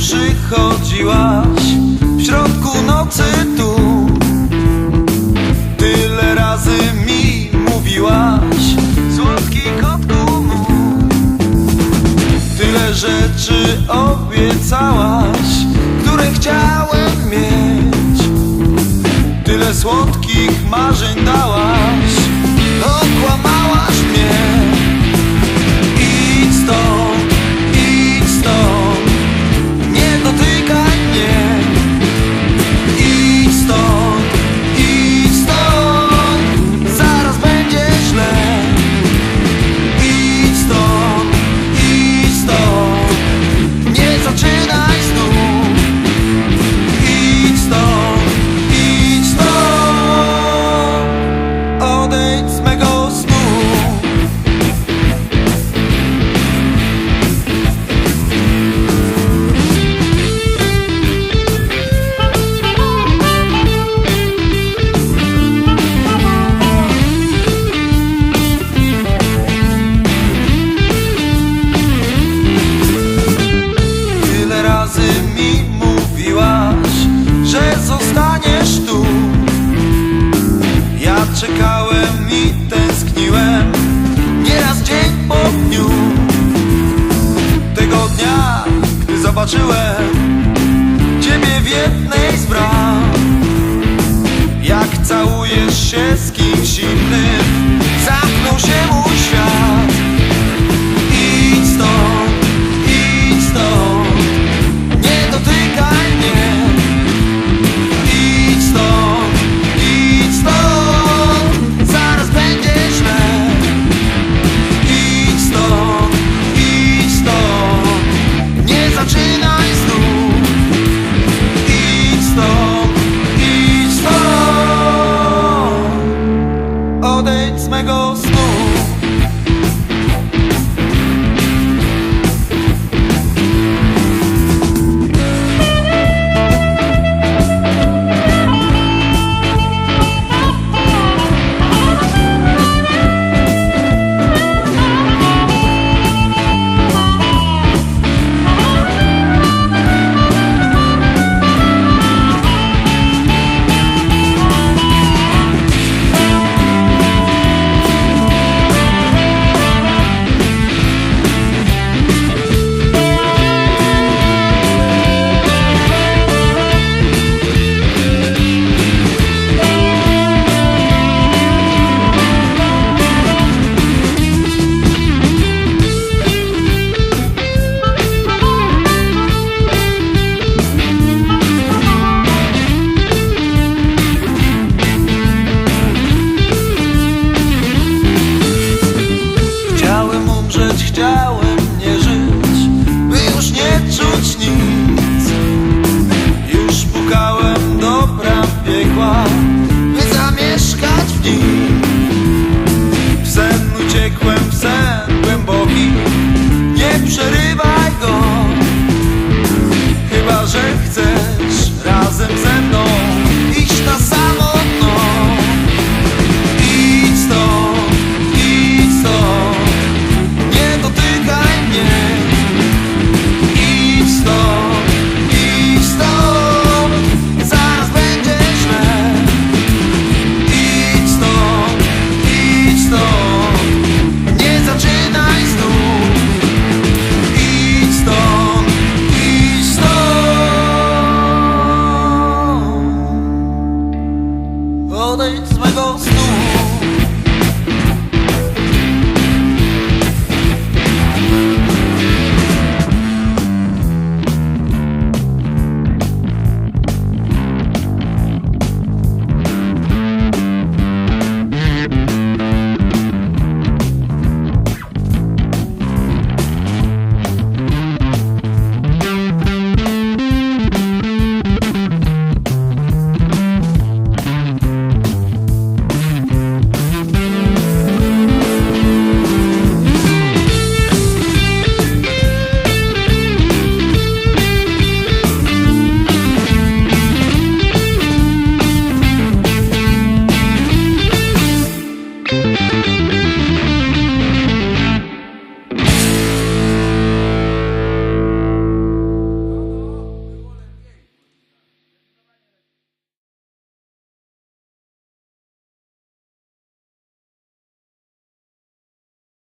przychodziłaś w środku nocy tu. Tyle razy mi mówiłaś, słodki kotku mój. Tyle rzeczy obiecałaś, które chciałem mieć. Tyle słodkich marzeń dałaś, okłamałaś zobaczyłem Ciebie w jednej z bram, jak całujesz się z kimś innym, it's my goal.